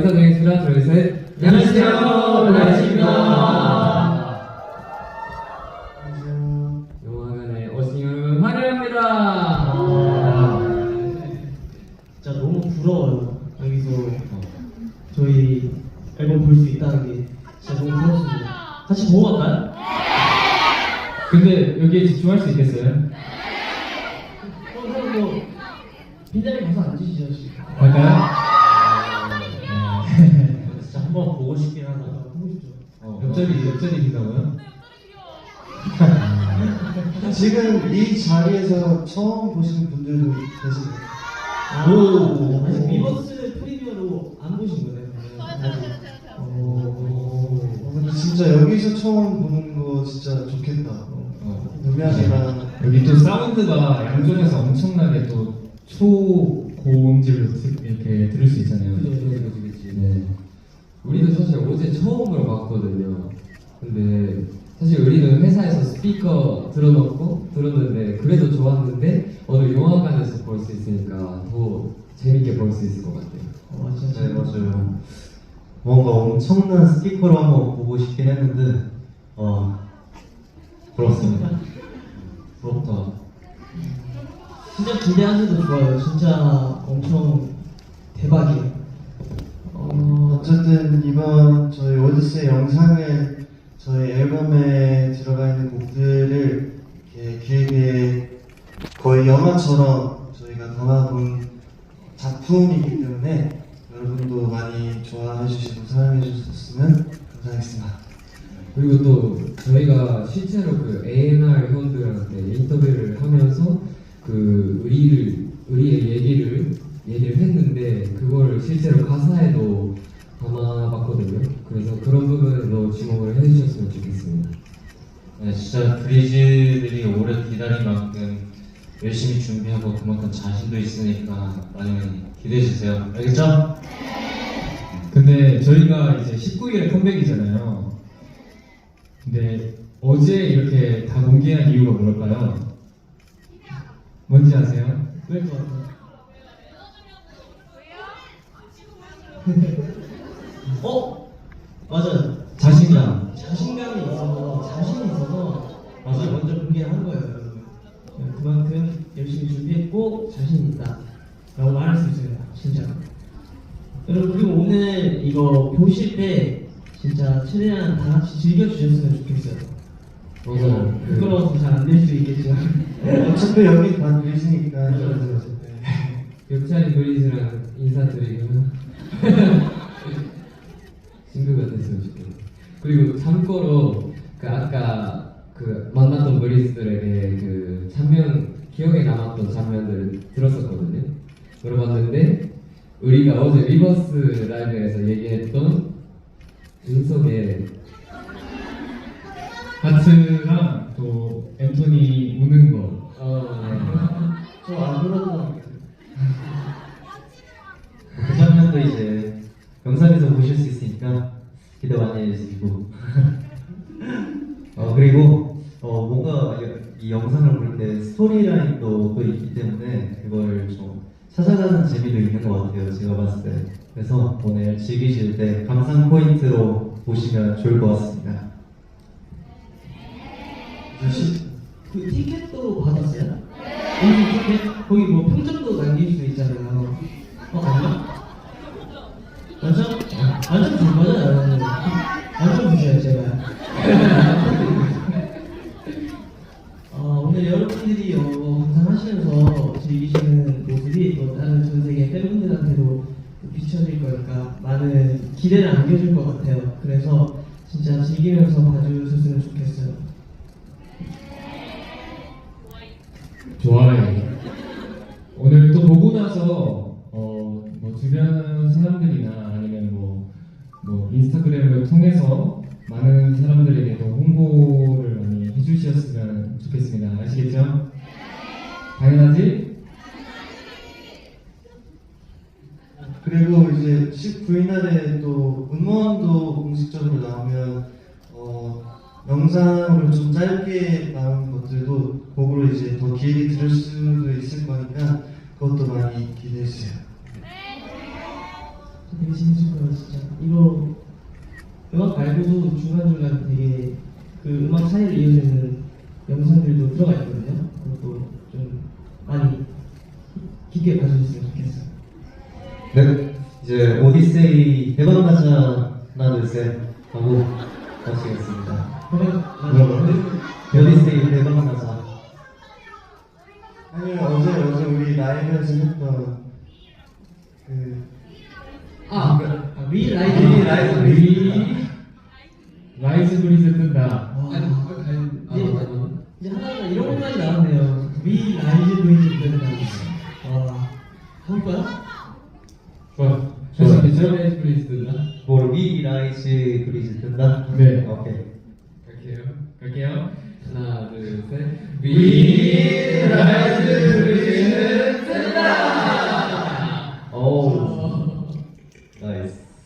인사 드리겠습니다. 둘, 셋. 안녕하세요. 라이즈입니다. 영화관에 오신 여러분 환영합니다. 진짜 너무 부러워요. 여기서 저희 앨범 볼 수 있다는 게 진짜 너무 부럽습니다. 같이 보고 갈까요? 근데 여기에 집중할 수 있겠어요? 어, 그럼 뭐 빈자리 가서 앉으시죠. 갈까요? 한번 보고 싶긴 하다. 보고 싶죠. 어, 옆자리, 옆자리 빈다고요? 지금 이 자리에서 처음 보시는 분들도 계시네요. 아, 오. 아직 미버스 프리미어로 안 보신 거네요. 어, 진짜 여기서 처음 보는 거 진짜 좋겠다. 어. 음향이랑 여기 또 사운드가 양쪽에서 엄청나게 또 초고음질로 트- 이렇게 들을 수 있잖아요. 그죠, 그죠, 그죠, 그죠. 네. 우리도 사실 어제 처음으로 봤거든요. 근데 사실 우리는 회사에서 스피커 들어놓고 들었는데 그래도 좋았는데 오늘 영화관에서 볼 수 있으니까 더 재밌게 볼 수 있을 것 같아요. 어, 진짜. 네 맞아요. 뭔가 엄청난 스피커로 한번 보고 싶긴 했는데 어 부럽습니다. 부럽다. 진짜 기대하셔도 좋아요. 진짜 엄청 대박이에요. 어, 어쨌든 이번 저희 오디세 영상을 저희 앨범에 들어가 있는 곡들을 길게 거의 영화처럼 저희가 담아본 작품이기 때문에 여러분도 많이 좋아해 주시고 사랑해 주셨으면 감사하겠습니다. 그리고 또 저희가 실제로 그 A&R 회원들한테 인터뷰를 하면서 그 우리를 우리의 얘기를 얘기를 했는데 그걸 실제로 가사에도 담아봤거든요. 그래서 그런 부분에도 해주셨으면 좋겠습니다. 네 진짜 브리즈들이 오래 기다린 만큼 열심히 준비하고 그만큼 자신도 있으니까 많이 많이 기대해 주세요. 알겠죠? 근데 저희가 이제 19일에 컴백이잖아요. 근데 어제 이렇게 다 공개한 이유가 뭘까요? 뭔지 아세요? 그럴 것 같아요. 어? 맞아요. 그만큼 열심히 준비했고 자신 있다. 라고 말할 수 있습니다. 진짜. 여러분 그리고 오늘 이거 보실 때 진짜 최대한 다 같이 즐겨주셨으면 좋겠어요. 맞아요. 그- 부끄러워서 잘 안 될 수 있겠지만 어차피 여기 다 들으시니까 맞아, 맞아, 맞아. 옆자리 브리즈랑 인사드리고 친구가 됐으면 좋겠다. 그리고 참고로 그 아까 그 만났던 브리즈들에게 그 장면 기억에 남았던 장면들을 들었었거든요. 물어봤는데 우리가 어제 리버스 라이브에서 얘기했던 윤석의 하트랑 또 앤토니 우는 거. 어, 저안 들었던 그 장면도 이제 영상에서 보실 수 있으니까 기대 많이 해주시고 어 그리고 이, 이 영상을 볼 때 스토리라인도 또 있기 때문에 그걸 좀 찾아가는 재미도 있는 것 같아요 제가 봤을 때 그래서 오늘 즐기실 때 감상 포인트로 보시면 좋을 것 같습니다 그 티켓도 받았어요? 네. 티켓? 거기 뭐 평점도 남길 수 있잖아요. 어? 완전? 완전 줄 거잖아요. 완전 주셔요, 제발. 어, 오늘 여러분들이 어, 감상하시면서 즐기시는 모습이 또 다른 전 세계 팬분들한테도 비춰질 거니까 많은 기대를 안겨줄 것 같아요. 그래서 진짜 즐기면서 봐주셨으면 좋겠어요. 좋아요. 오늘 또 보고 나서 어, 뭐 주변 사람들이나 아니면 뭐, 뭐 인스타그램을 통해서 많은 사람들에게도 홍보를 많이 좋겠습니다. 아시겠죠? 당연하지? 그리고 이제 19일날에 또 음원도 공식적으로 나오면 어, 영상으로 좀 짧게 나온 것들도 곡으로 이제 더 길게 들을 수도 있을 거니까 그것도 많이 기대해 주세요. 되게 거예요 진짜 이거 음악 말고도 중간중간 되게 그 음악 사이를 이어지는 영상들도 들어가 있거든요 그것도 좀 많이 깊게 봐주셨으면 좋겠어요 네, 이제 오디세이 대박 나자 하나 둘셋 하고 마치겠습니다. 그러면 오디세이 대박 나자. 아니면 어제 어제 우리 라이브에서 했던 그 아, 아, 위 라이즈 위 라이즈 브리즈 뜬다. 와. 아니, 아니, 이제, 아, 아, 이제 하나가 이런 것까지 나왔네요 위 라이즈 브이즈 된다 와할 거야? 좋아. 좋아. 괜찮아. 라이즈 브리즈 뜬다. 뭘위 라이즈 브리즈 뜬다? 네. 오케이. 갈게요. 갈게요. 하나, 둘, 셋. We rise